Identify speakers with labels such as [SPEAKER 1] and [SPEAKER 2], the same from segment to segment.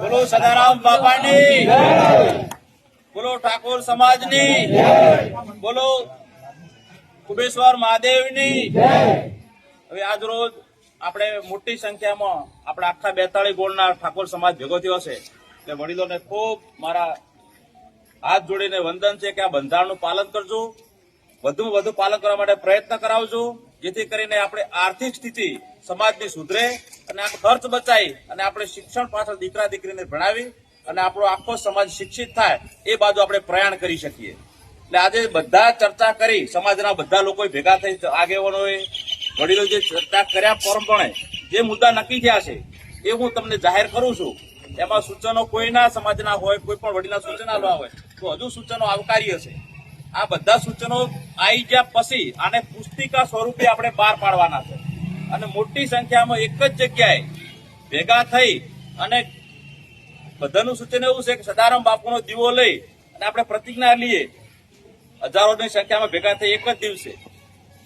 [SPEAKER 1] બોલો સદારામ બાપાની. બોલો ઠાકોર સમાજની. બોલો કુબેશ્વર મહાદેવની. હવે આજ આપણે મોટી સંખ્યામાં આપણે આખા બેતાળી ગોળના ઠાકોર સમાજ ભેગો થયો છે. એટલે વડીલોને ખૂબ મારા હાથ જોડીને વંદન છે કે આ બંધારણનું પાલન કરજો. વધુમાં વધુ પાલન કરવા માટે પ્રયત્ન કરાવજો. જેથી કરીને આપણે આર્થિક સ્થિતિ સમાજની સુધરે. અને આ ખર્ચ બચાવી અને આપણે શિક્ષણ પાછળ દીકરા દીકરીને ભણાવી અને આપણો આખો સમાજ શિક્ષિત થાય એ બાજુ આપણે પ્રયાણ કરી શકીએ. એટલે આજે બધા ચર્ચા કરી, સમાજના બધા લોકો ભેગા થઈ આગેવાનોએ વડીલો જે ચર્ચા કર્યા પ્રમાણે જે મુદ્દા નક્કી થયા છે, એ હું તમને જાહેર કરું છું. એમાં સૂચનો કોઈના સમાજના હોય, કોઈ પણ વડીલના સૂચન આલવા હોય, તો હજુ સૂચનો આવકાર્ય છે. આ બધા સૂચનો આવી ગયા પછી આને પુસ્તિકા સ્વરૂપે આપણે બહાર પાડવાના છે. અને મોટી સંખ્યામાં એક જ જગ્યાએ ભેગા થઈ અને બધાનું સૂચન એવું છે કે સદારામ બાપુનો દીવો લઈ અને આપણે પ્રતિજ્ઞા લઈએ હજારોની સંખ્યામાં ભેગા થઈ એક જ દિવસે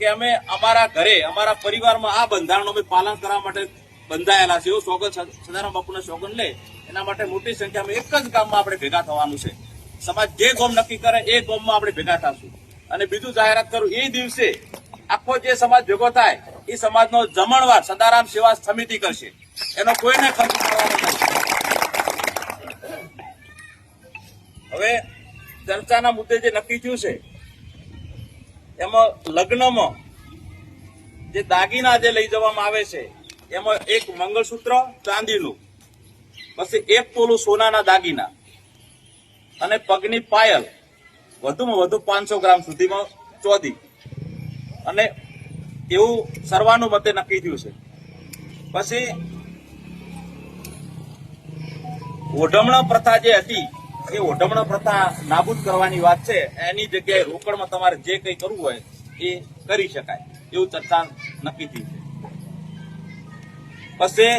[SPEAKER 1] કે અમે અમારા ઘરે, અમારા પરિવારમાં આ બંધારણનું અમે પાલન કરવા માટે બંધાયેલા છે એવું સોગન સદારામ બાપુના સોગન લે. એના માટે મોટી સંખ્યામાં એક જ ગામમાં આપણે ભેગા થવાનું છે. સમાજ જે ગોમ નક્કી કરે એ ગોમમાં આપણે ભેગા થશું. અને બીજું જાહેરાત કરું, એ દિવસે આખો જે સમાજ ભેગો થાય એ સમાજનો જમણવાર સદારામ સેવા સમિતિ કરશે. એનો કોઈને ખર્ચ હવે ચર્ચાના મુદ્દે જે નક્કી થયું છે, એમાં લગ્નમાં જે દાગીના જે લઈ જવામાં આવે છે, એમાં એક મંગળસૂત્ર, ચાંદીનું. પછી એક તોલું સોનાના દાગીના. અને પગની પાયલ વધુમાં વધુ પાંચસો ગ્રામ સુધીમાં ચોધી અને એવું સર્વાનુમતે નક્કી થયું છે. પછી, ઓઢમણા પ્રથા જે હતી, એ ઓઢમણા પ્રથા નાબૂદ કરવાની વાત છે. એની જગ્યાએ રોકડમાં તમારે જે કંઈ કરવું હોય, એ કરી શકાય. એવું ચર્ચા નક્કી થઈ છે. પછી,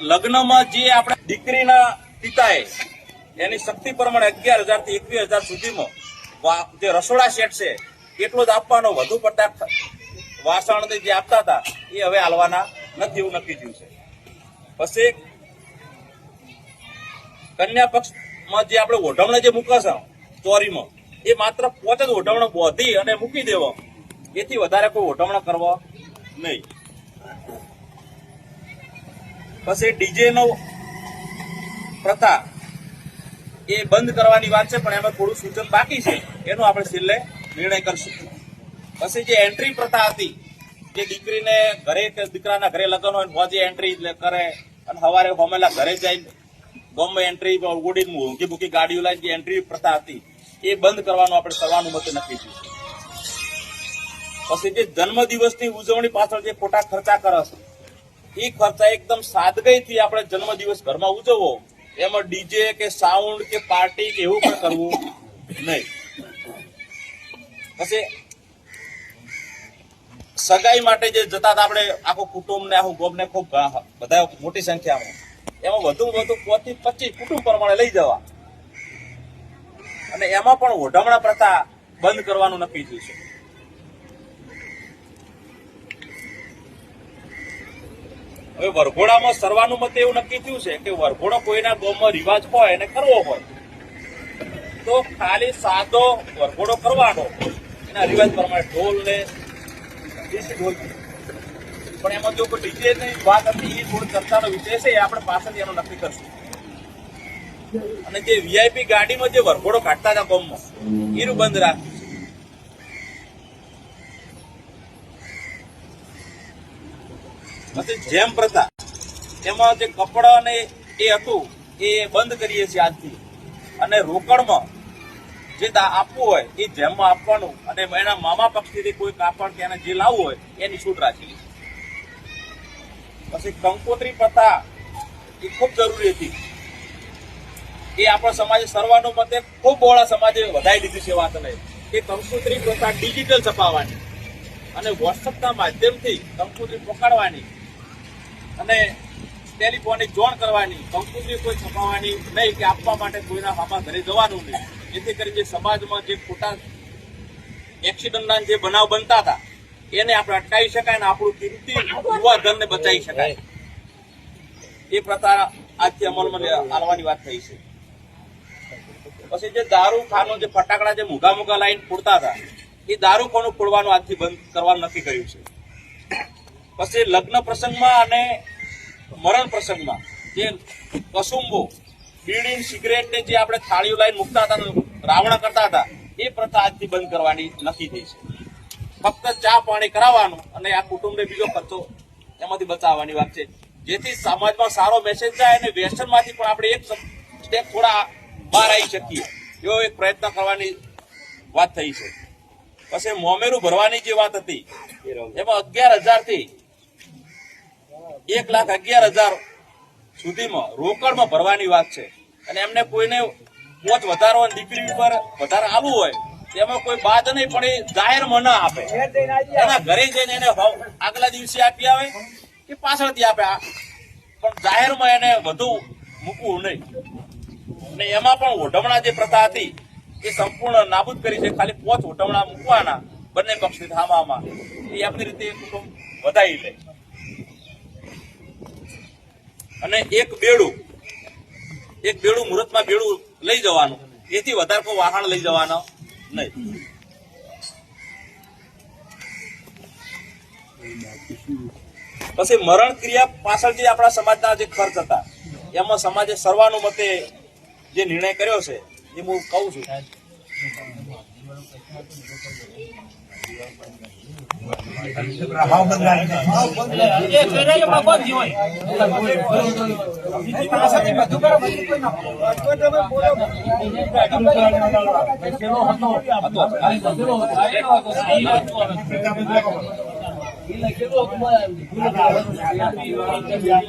[SPEAKER 1] લગ્નમાં જે આપણે દીકરીના પિતાએ, એની શક્તિ પ્રમાણે અગિયાર હજારથી એકવીસ હજાર સુધીમાં જે રસોડા સેટ છે, એટલો જ આપવાનો વધુ પડતા વાસણ જે આપતા હતા, એ હવે હાલવાના નથી એવું નક્કી થયું છે. પછી કન્યા પક્ષમાં જે આપણે ઓઢમણે જે મૂકે છે ચોરીમાં, એ માત્ર પોતે જ ઓઢવણ બોધી અને મૂકી દેવો. એથી વધારે કોઈ ઓઢવણ કરવો નહીં. પછી ડીજે નો પ્રથા એ બંધ કરવાની વાત છે, પણ એમાં થોડું સૂચન બાકી છે. એનો આપણે છેલ્લે નિર્ણય કરશું. પછી જે એન્ટ્રી પ્રથા હતી, જે દીકરીને ઘરે કે દીકરાના ઘરે લગ્ન હોય મોજે એન્ટ્રી કરે. અને સવારે હોમેલા ઘરે જઈને ગમે એન્ટ્રી ઉગોડીને ઊંઘી મૂકી ગાડીઓ લઈને જે એન્ટ્રી પ્રથા હતી, એ બંધ કરવાનું આપણે સર્વાનુમતે નક્કી થયું. પછી જે જન્મદિવસની ઉજવણી પાછળ જે ખોટા ખર્ચા કરે છે, એ ખર્ચા એકદમ સાદગીથી આપણે જન્મદિવસ ઘરમાં ઉજવવો, એમાં ડીજે કે સાઉન્ડ કે પાર્ટી કે એવું પણ કરવું નહીં. પછી સગાઈ માટે જે જતા હતા આપણે આખું કુટુંબ ને આખું ગોમ ને ખૂબ બધા મોટી સંખ્યામાં. એમાં વધુ વધુ પોતી પચીસ કુટુંબ પ્રમાણે લઈ જવા. અને એમાં પણ ઓઢમણા પ્રથા બંધ કરવાનું નક્કી થયું છે. હવે વરઘોડામાં સર્વાનુમતે એવું નક્કી થયું છે કે વરઘોડો કોઈના ગામમાં રિવાજ હોય અને કરવો હોય, તો ખાલી સાદો વરઘોડો કરવાનો. એના રિવાજ પ્રમાણે ઢોલ ને દેશી ઢોલ પણ એમાં જો કોઈ ડીજે ની વાત હતી, એ થોડી ચર્ચાનો વિષય આપણે પાછળથી એનો નક્કી કરશું. અને જે વીઆઈપી ગાડીમાં જે વરઘોડો કાઢતા હતા કોમમાં એનું બંધ રાખ્યું જેમ પ્રથા એમાં જે કપડા ને એ હતું, એ બંધ કરીએ છીએ આજથી. અને રોકડમાં જે આપવું હોય, એ જેમમાં આપવાનું અને એના મામા પક્ષથી કોઈ કાપડ કે એને જે લાવવું હોય, એની છૂટ રાખેલી પછી કંકોત્રી પ્રથા એ ખૂબ જરૂરી હતી. એ આપણા સમાજે સર્વાનુમતે ખૂબ બહોળા સમાજે વધારી દીધી છે વાતને કે કંકોત્રી પ્રથા ડિજિટલ છપાવવાની અને વોટ્સઅપના માધ્યમથી કંકોત્રી પકડવાની અને ટેલિફોનિક જોણ કરવાની. કંકોત્રી કોઈ છપાવવાની નહીં કે આપવા માટે કોઈના મામા ઘરે જવાનું નહીં. જેથી કરી જે સમાજમાં જે ખોટા એક્સિડન્ટના જે બનાવ બનતા હતા, એને આપણે અટકાવી શકાય અને આપણું કિંમતી યુવા ધનને બચાવી શકાય. એ પ્રથા આજથી અમલમાં આવવાની વાત થઈ છે. પછી જે દારૂ ખાનું જે ફટાકડા જે મૂગા મૂગા લાઈન ફોડતા હતા, એ દારૂ ખાનું ફોડવાનું આજથી બંધ કરવાનું નક્કી કર્યું છે. પછી લગ્ન પ્રસંગમાં અને મરણ પ્રસંગમાં જે કસુંબો બીડી સિગરેટ ને જે આપણે થાળીઓ લાઈન મૂકતા હતા રાવણ કરતા હતા, એ પ્રથા આજથી બંધ કરવાની નક્કી થઈ છે. ફક્ત ચા પાણી કરાવવાનું અને આ કુટુંબને બીજો ખર્ચો એમાંથી બચાવવાની વાત છે. જેથી સમાજમાં સારો મેસેજ જાય અને વ્યસનમાંથી પણ આપણે એક સ્ટેપ થોડા બહાર આવી શકીએ, એવો એક પ્રયત્ન કરવાની વાત થઈ છે. પછી મોમેરું ભરવાની જે વાત હતી, એમાં અગિયાર હજારથી એક લાખ અગિયાર હજાર સુધીમાં રોકડમાં ભરવાની વાત છે. અને એમને કોઈને મોત વધારો અને દીકરી ઉપર વધારે આવવું હોય, તેમાં કોઈ બાદ નહીં, પણ એ જાહેરમાં ના આપે. એના ઘરે જઈને એને આગલા દિવસે આપી આવે કે પાછળથી આપે. પણ જાહેરમાં એને વધુ મૂકવું નહીં. અને એમાં પણ ઓઢમણા જે પ્રથા હતી, એ સંપૂર્ણ નાબૂદ કરી છે. ખાલી પોચ ઓઢમણા મૂકવાના બંને પક્ષની થામામાં એ આપણી રીતે કુટુંબ વધારી લે. અને એક બેડું એક બેડું મુહૂર્તમાં બેડું લઈ જવાનું. એથી વધારે કોઈ વાહણ લઈ જવાનો નહીં. પછી મરણ ક્રિયા પાછળ જે આપણા સમાજના જે ખર્ચ હતા, એમાં સમાજે સર્વાનુમતે જે નિર્ણય કર્યો છે, એ હું કહું છું.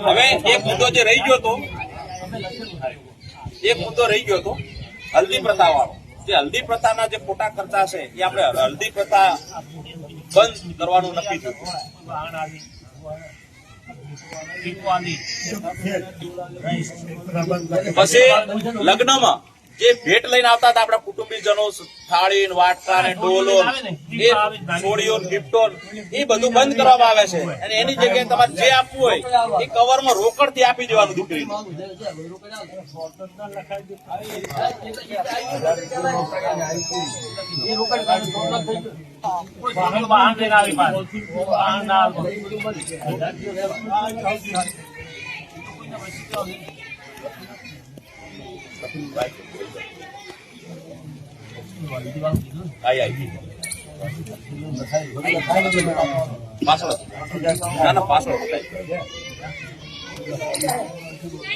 [SPEAKER 1] હવે એક મુદ્દો જે રહી ગયો હતો, એક મુદ્દો રહી ગયો હતો, હલ્દી પ્રથા વાળો જે હલ્દી પ્રથાના જે ખોટા ખર્ચા છે એ આપણે હલ્દી પ્રથા બંધ કરવાનું નક્કી થયું. પછી લગ્નમાં જે ભેટ લઈને આવતા હતા આપણા કુટુંબીજનો થાળી વાટકા ને ડોલો એ છોડીઓ ગિફ્ટો એ બધું બંધ કરવામાં આવે છે. અને એની જગ્યાએ તમારે જે આપવું હોય એ કવરમાં રોકડથી આપી દેવાનું દીકરી આઈ આઈ પાછળ ના ના પાછળ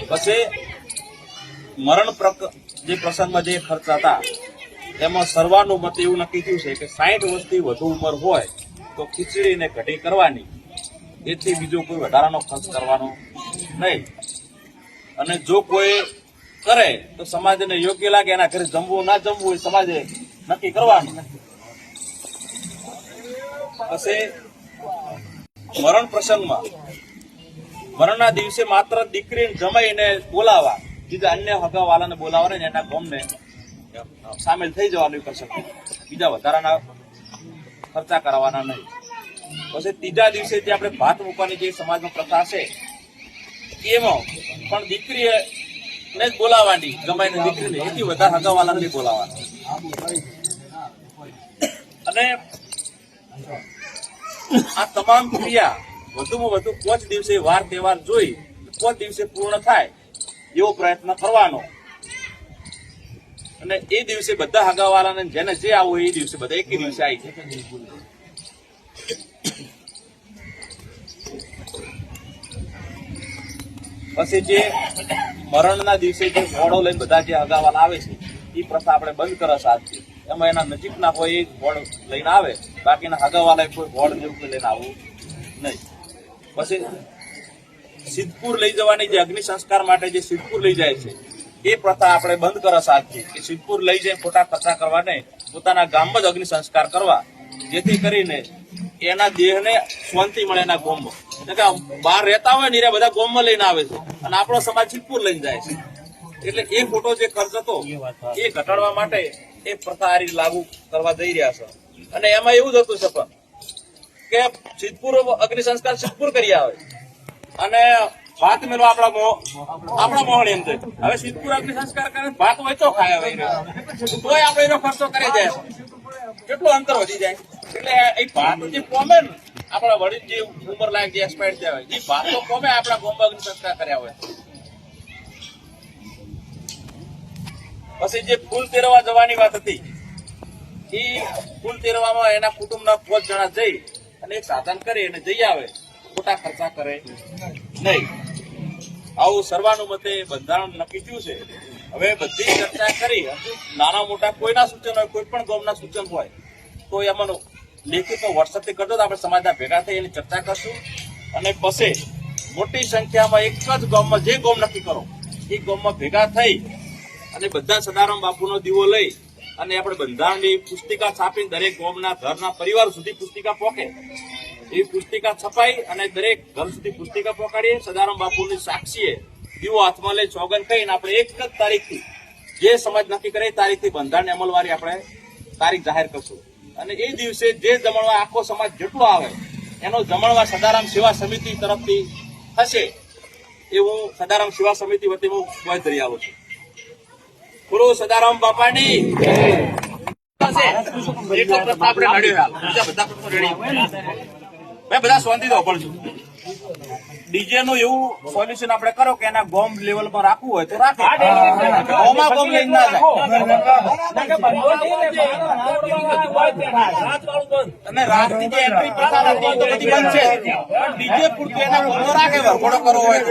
[SPEAKER 1] પછી મરણ જે પ્રસંગમાં જે ખર્ચ હતા એમાં સર્વાનુમતે એવું નક્કી થયું છે કે સાઠ વર્ષથી વધુ ઉંમર હોય તો ખીચડીને ઘટી કરવાની. એથી બીજો કોઈ વધારાનો ખર્ચ કરવાનો નહીં. અને જો કોઈ કરે, તો સમાજને યોગ્ય લાગે, એના ઘરે જમવું, ના જમવું એ સમાજે નક્કી કરવાનું. પછી, મરણ પ્રસંગમાં, મરણના દિવસે માત્ર દીકરીને જમાઈને બોલાવા બીજા અન્ય હગાવાલાને બોલાવવા ને એના ગમને સામેલ થઈ જવાનું પ્રસંગ. બીજા વધારાના ખર્ચા કરાવવાના નહીં. પછી ત્રીજા દિવસે જે આપણે ભાત મૂકવાની જે સમાજમાં પ્રથા છે, એમાં પણ દીકરી ને જ બોલાવાની ગમાઈને દીકરીને એથી વધારે હગાવાલાને નહીં બોલાવવાના. અને આ તમામ ક્રિયા વધુમાં વધુ પાંચ દિવસે વાર તહેવાર જોઈ પાંચ દિવસે પૂર્ણ થાય એવો પ્રયત્ન કરવાનો. અને એ દિવસે બધા હગાવાળાને જેને જે આવું એ દિવસે બધા એક દિવસે આવી જાય. પછી જે મરણના દિવસે જે ઘોડો લઈને બધા જે અગાવાલ આવે છે, એ પ્રથા આપણે બંધ કરવા આજથી એમાં એના નજીકના કોઈ એક ઘોડ લઈને આવે, બાકીના અગાવાલા કોઈ ઘોડ જેવું કોઈ લઈને આવવું નહીં. પછી સિદ્ધપુર લઈ જવાની જે અગ્નિ સંસ્કાર માટે જે સિદ્ધપુર લઈ જાય છે, એ પ્રથા આપણે બંધ કરવા સાથે કે સિદ્ધપુર લઈ જાય ખોટા કથા કરવા નહીં પોતાના ગામમાં જ અગ્નિ સંસ્કાર કરવા, જેથી કરીને એના દેહને શાંતિ મળે એના ગોમમાં. બહાર રહેતા હોય ને એ બધા ગોમમાં લઈને આવે છે. અને આપણો સમાજ સિદ્ધપુર લઈને જાય છે. એટલે એ ખોટો જે ખર્ચ હતો એ ઘટાડવા માટે એ પ્રથા લાગુ કરવા જઈ રહ્યા છે. અને એમાં એવું જ હતું છે પણ કે સિદ્ધપુર અગ્નિ સંસ્કાર સિદ્ધપુર કરી આવે. અને ભાત મેળવો આપણા આપણા મોહણ એમ છે હવે સિદ્ધપુર અગ્નિ સંસ્કાર કરે ભાત હોય તો ખાય હવે તોય આપણે એનો ખર્ચો કરી જાય કેટલું અંતર વધી જાય. એટલે એ ભાત જે કોમે આપણા વડીલ જે ઉંમર લાયક, જે એક્સપાયર થયા હોય, એ ભાત કોમે આપણા ગોમાં સંસ્કાર કર્યા હોય. પછી જે ફૂલ તેરવા જવાની વાત હતી, એ ફૂલ તેરવામાં એના કુટુંબના પાંચ જણા જઈ અને એક સાધન કરી અને જઈ આવે. ખોટા ખર્ચા કરે નહીં. આવું સર્વાનુમતે બંધારણ નક્કી થયું છે. હવે બધી ચર્ચા કરી નાના મોટા કોઈના સૂચન હોય, કોઈ પણ ગોમના સૂચન હોય, તો એમાં લેખિતમાં વોટ્સઅપથી કરજો આપણે સમાજના ભેગા થઈ એની ચર્ચા કરશું. અને પછી મોટી સંખ્યામાં એક જ ગામમાં જે ગામ નક્કી કરો, એ ગામમાં ભેગા થઈ અને બધા સદારામ બાપુનો દીવો લઈ અને આપણે બંધારણની પુસ્તિકા છાપીને દરેક ગામના ઘરના પરિવાર સુધી પુસ્તિકા પહોંચે. એવી પુસ્તિકા છપાઈ અને દરેક ઘર સુધી પુસ્તિકા પહોંચાડીએ. સદારામ બાપુની સાક્ષીએ દીવો હાથમાં લઈ ચોગન કહીને આપણે એક જ તારીખથી જે સમાજ નક્કી કરે એ તારીખથી બંધારણની અમલવારી આપણે તારીખ જાહેર કરશું. અને એ દિવસે જે જમણવા આખો સમાજ જેટલો આવે એનો જમણવા સદારામ સેવા સમિતિ તરફથી થશે એવું સદારામ સેવા સમિતિ વતી હું બાંધરી આવું છું. ગુરુ સદારામ બાપાની એક જ પ્રશ્ન આપણે લડ્યો બધા પ્રશ્નો રેડી ભાઈ બધા શાંતિથી સાંભળજો ડીજે નું એવું સોલ્યુશન આપણે કરો કે એના ગોમ લેવલ પર રાખવું હોય તો રાખો. ગોમાં ગોમ લઈને ના જાય. અને રાતની જે એન્ટ્રી પ્રથા તો બધી બંધ છે. ડીજે પૂરતું એના ગોમો રાખે વરઘોડો કરવો હોય.